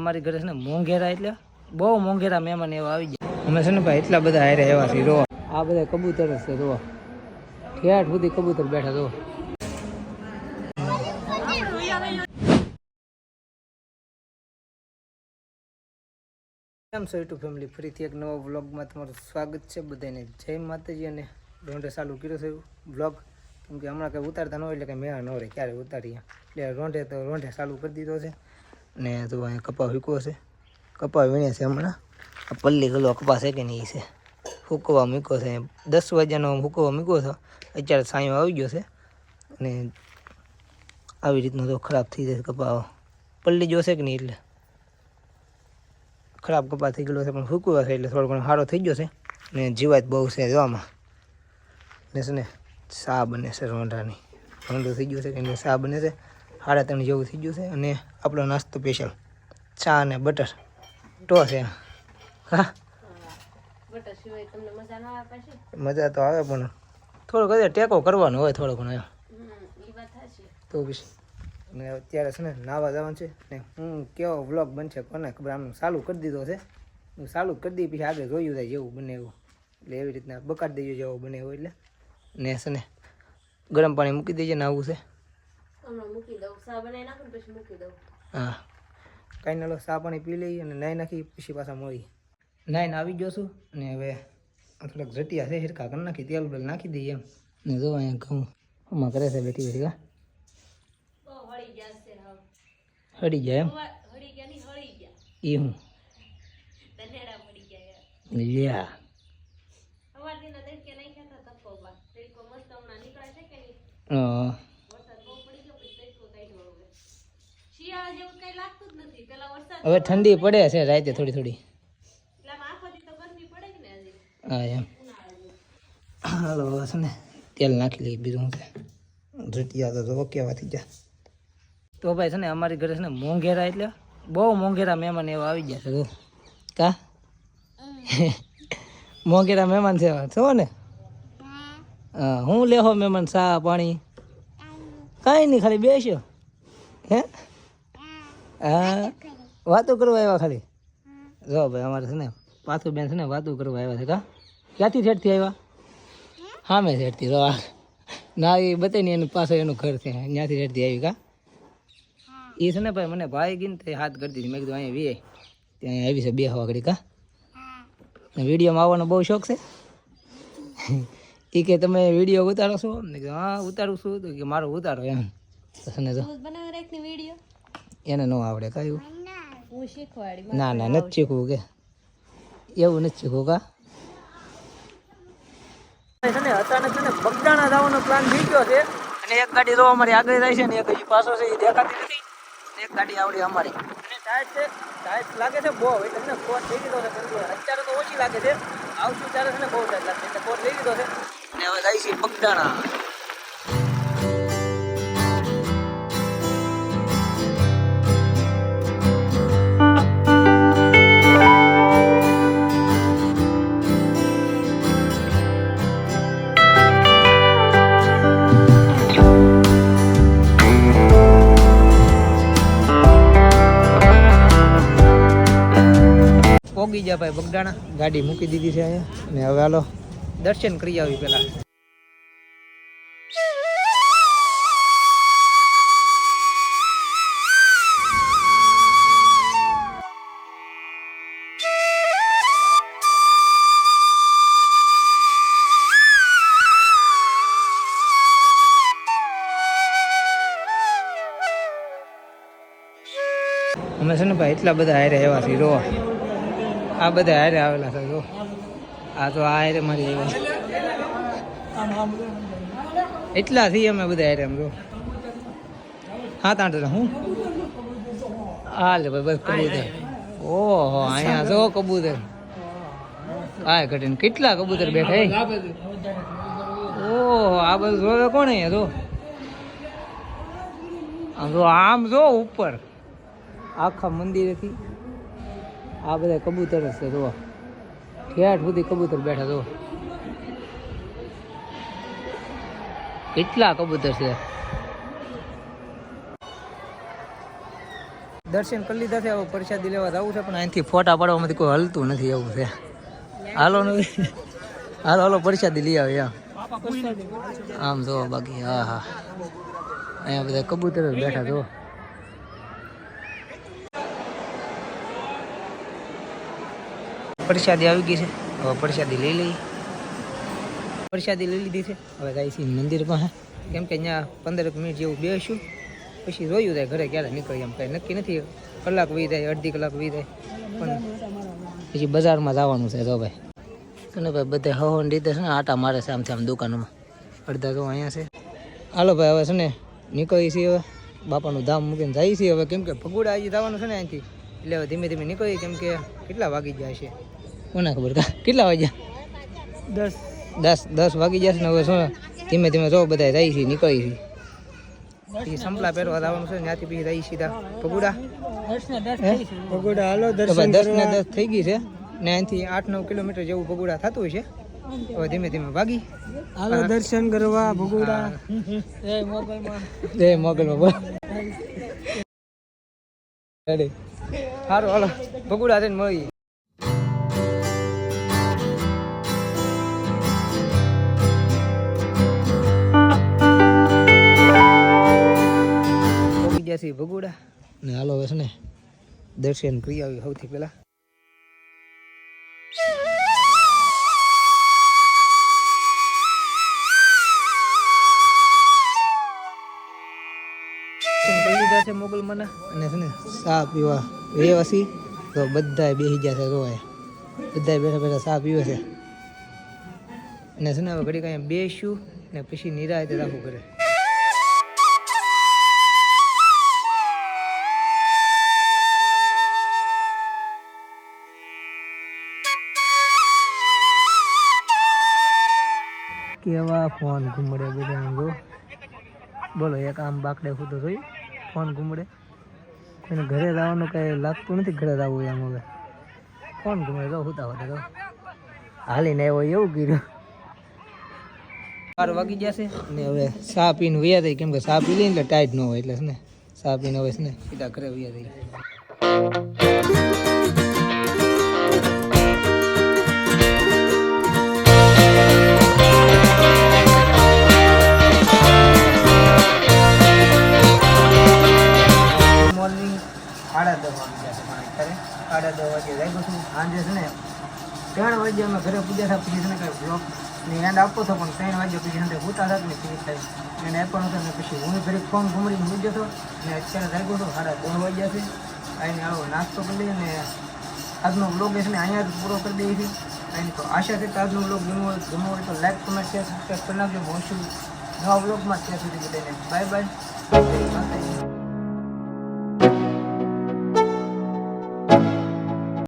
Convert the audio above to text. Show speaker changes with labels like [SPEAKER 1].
[SPEAKER 1] અમારી ઘરે છે ને મોંઘેરા એટલે બહુ મોંઘેરા મહેમાન એવા આવી ગયા. અમે છે ને ભાઈ એટલા બધા હારે એવા છે રો આ બધા કબૂતર છે રો ઠેઠ સુધી કબૂતર બેઠા, રોવા. કેમ છો, યુટ્યુબ ફેમિલી? ફરીથી એક નવા વ્લોગમાં તમારું સ્વાગત છે. બધાને જય માતાજી અને રોંઢે ચાલુ કર્યો છે વ્લોગ. કેમ કે હમણાં કંઈ ઉતારતા ન હોય એટલે કંઈ મેળા ન રહે, ક્યારે ઉતારીએ. એટલે રોંઢે તો રોંઢે ચાલુ કરી દીધો છે. અને તો અહીંયા કપા વીકવો છે. કપા વીણે છે હમણાં. આ પલ્લી ગલો કપા છે કે નહીં છે. ફૂકવા મૂક્યો છે. દસ વાગ્યાનો ફૂકવા મૂક્યો હતો અત્યારે સાંયો આવી ગયો છે. અને આવી રીતનો તો ખરાબ થઈ જશે કપા પલ્લી જોશે કે નહીં એટલે? ખરાબ કપા થઈ ગયેલો છે, પણ ફૂકવા છે એટલે થોડો ઘણો સારો થઈ ગયો છે. ને જીવાત બહુ છે જોવામાં. ને છે ને સા બને છે રોંઢાની? રોંઢો થઈ ગયો છે કે એને સા બને છે? સાડા ત્રણ જેવું થઈ ગયું છે અને આપણો નાસ્તો સ્પેશિયલ ચા અને બટર. ટો છે. હા. મજા તો આવે પણ થોડોક હજી ટેકો કરવાનો હોય થોડો ઘણો તો પછી અને અત્યારે છે ને નાવા જવાનું છે ને હું કેવો વ્લોગ બનશે કોને ખબર આમ ચાલુ કરી દીધો છે. હું ચાલુ કરી દઈ પછી આગળ જોયું થાય જેવું બને એવું. એટલે એવી રીતના બકાડી દઈએ જેવું બને એવું એટલે. ને છે ને ગરમ પાણી મૂકી દઈએ ને આવું છે. હા. કાંઈ ના લો ચા પાણી પી લઈએ અને નાઈ નાખી પછી પાછા મળી. નાઈને આવી ગયો છું અને હવે થોડાક જટિયા છે હિરકા કરી નાખી તેલ બેલ નાખી દઈએ એમ. ને જો અહીંયા ઘઉં આમાં કરે છે બેઠી બેઠી કા હળી જાય એમ? એ હું? લ્યા. હા. હવે ઠંડી પડે છે રાતે થોડી થોડી. હા એમ. હાલો છે ને તેલ નાખી લઈએ બીજું શું છે જટિયા તો જો. કેવા તો ભાઈ છે ને અમારી ઘરે છે ને મોંઘેરા એટલે બહુ મોંઘેરા મહેમાન એવા આવી ગયા છે તો કા? મોંઘેરા મહેમાન છે છો ને? હા. હું લેહો મહેમાન ચા પાણી? કાંઈ નહીં ખાલી બેસ્યો. હે? હા? વાતો કરવા આવ્યા ખાલી? જો ભાઈ અમારે છે ને પાછું બેન છે ને વાતો કરવા આવ્યા છે કા? ક્યાંથી સેટથી આવ્યા? હા? મેં તો આ. ના એ બતાવી એનું પાછળ એનું ઘર છે ત્યાંથી સેટથી આવી કા? એ છે ને ભાઈ મને ભાઈ ગીને તે હાથ કરી દીધી. મેં કીધું અહીંયા વીએ. ત્યાં આવી છે બે હવા ઘડી કા? વિડીયોમાં આવવાનો બહુ શોખ છે? એ કે તમે વીડિયો ઉતારો છો? મેં કીધું હા ઉતારું છું. તો કે મારો ઉતારો એમ. તો છે ને તો એને ન આવડે કયું ના ના નથી શીખવું કે. એવું નથી શીખવું કા? અને ને અચાનક છે ને બગદાણા જવાનો પ્લાન થઈ ગયો છે. અને એક ગાડી તો અમારી આગળ જાય છે ને એક હજી પાછો છે એ દેખાતી નથી. એક ગાડી આવડી અમારી. અને ટાયર છે ટાયર લાગે છે બહુ એટલે ને થઈ લઈ લીધો છે અત્યારે તો ઓછી લાગે છે. આવશું ત્યારે છે ને બહુ ટાઈમ લાગશે એટલે કોટ લઈ લીધો છે. અને હવે જાય છે બગદાણા. પોગી ગયા ભાઈ. બગડાણા ગાડી મૂકી દીધી છે અહીંયા. અને હવે હાલો દર્શન કરી આવી પેલા અમે છે ને ભાઈ, એટલા બધા હારે એવા છીએ રોવા. આ બધા હારે આવેલા છે, જો. આ તો આ હારે મારી એટલા થી અમે બધા હારે એમ જો. હા તાંડ હું? હા ભાઈ, બસ કબૂતર. ઓહો, અહીંયા જો કબૂતર. આ ઘટીને કેટલા કબૂતર બેઠા ઓહો, આ બધું જોવે કોણ અહીંયા, જો? આમ જો આમ જો ઉપર. આખા મંદિરેથી. આ બધા કબૂતર જ છે, જુઓ. ઠેઠ સુધી કબૂતર બેઠા, જુઓ. કેટલા કબૂતર છે? દર્શન કરી લીધા છે પ્રસાદી લેવા જવું છે, પણ અહીંથી ફોટા પાડવામાંથી કોઈ હલતું નથી એવું છે. હાલો નથી હાલો હાલો, પ્રસાદી લઈ આવે આમ આમ બાકી, હા હા. અહીંયા બધા કબૂતર જ બેઠા જો પ્રસાદી આવી ગઈ છે. હવે પ્રસાદી લઈ લઈ પ્રસાદી લઈ લીધી છે. હવે જાય છે મંદિર પાસે. કેમ કે અહીંયા પંદર મિનિટ જેવું બેસું. પછી રોયું થાય ઘરે ક્યારે નીકળી એમ કંઈ નક્કી નથી. કલાક વી જાય, અડધી કલાક વી જાય. પણ પછી બજારમાં જવાનું છે તો ભાઈ. અને ભાઈ બધે હવન રીતે છે ને આટા મારે છે આમથી આમ દુકાનોમાં. અડધા તો અહીંયા છે. હાલો ભાઈ, હવે છે ને નીકળી છીએ હવે. બાપાનું ધામ મૂકીને જાય છીએ હવે. કેમ કે ભગુડા આજે જવાનું છે ને અહીંથી. એટલે હવે ધીમે ધીમે નીકળી કેમ કે કેટલા વાગી જાય છે. કોના ખબર કા? કેટલા વાગ્યા? દસ. દસ દસ વાગી જશે ને હવે શું? ધીમે ધીમે જો બધા જાય છે નીકળી છે. પછી સંપલા પહેરવા જવાનું છે ત્યાંથી પછી રહી સીધા. ભગુડા? ભગુડા હાલો દર્શન દસ ને દસ થઈ ગઈ છે ને અહીંથી આઠ નવ કિલોમીટર જેવું ભગુડા થતું છે. હવે ધીમે ધીમે ભાગી. હાલો દર્શન કરવા ભગુડા. જય મોગલમાં. જય મોગલમાં સારું હાલો. ભગુડા થઈને મળીએ ગયા છીએ ભગુડા ને હાલો હવે છે ને દર્શન કરી આવી સૌથી પહેલા. લીધા છે મોગલ મને? અને છે ને ચા પીવા વ્યવસી તો બધા બેસી ગયા છે રોય બધા બેઠા બેઠા ચા પીવે છે. અને છે ને હવે ઘડી અહીંયા બેસ્યું ને પછી નિરાયતે રાખવું કરે. કેવા ફોન ઘૂમડે બધા જો. બોલો, એક આમ બાકડે તો જોયું. ફોન ઘૂમડે. એને ઘરે જવાનું કઈ લાગતું નથી, ઘરે જવું એમ હવે. ફોન ઘૂમડે તો હુતા હોતા તો. હાલીને આવ્યો, એવું કીધું બાર વાગી જશે ને હવે ચા પીને વૈયા થઈ કેમ કે ચા પી લઈને એટલે ટાઈટ ન હોય, એટલે છે ને. ચા પીને હવે ને સીધા ઘરે વૈયા જાય. સાડા દસ વાગે છું સાંજે છે ને ત્રણ વાગે અમે ઘરે પૂજા થાય, પછી છે ને કાંઈ બ્લોક ને એન્ડ આપો હતો પણ ત્રણ વાગે પછી છે ને ભૂતા થાત ને ફ્રી થાય. એને આપવાનો હતો પછી હું ઘરે ફોન ઘૂમડીને મૂક્યો હતો ને અત્યારે લાગ્યો હતો, સાડા ત્રણ વાગ્યા છે. આવીને આવો નાસ્તો કરી લઈએ ને આજનો બ્લોગ છે ને અહીંયા જ પૂરો કરી દઈએ છીએ. અને તો આશા છે કે આજનો બ્લોગ ગમો ગમો હોય તો લાઈક કમેન્ટ શેર સબસ્ક્રાઈબ કરી નાખજો. હું છું નવા બ્લોગમાં ત્યાં સુધી બધાને બાય બાય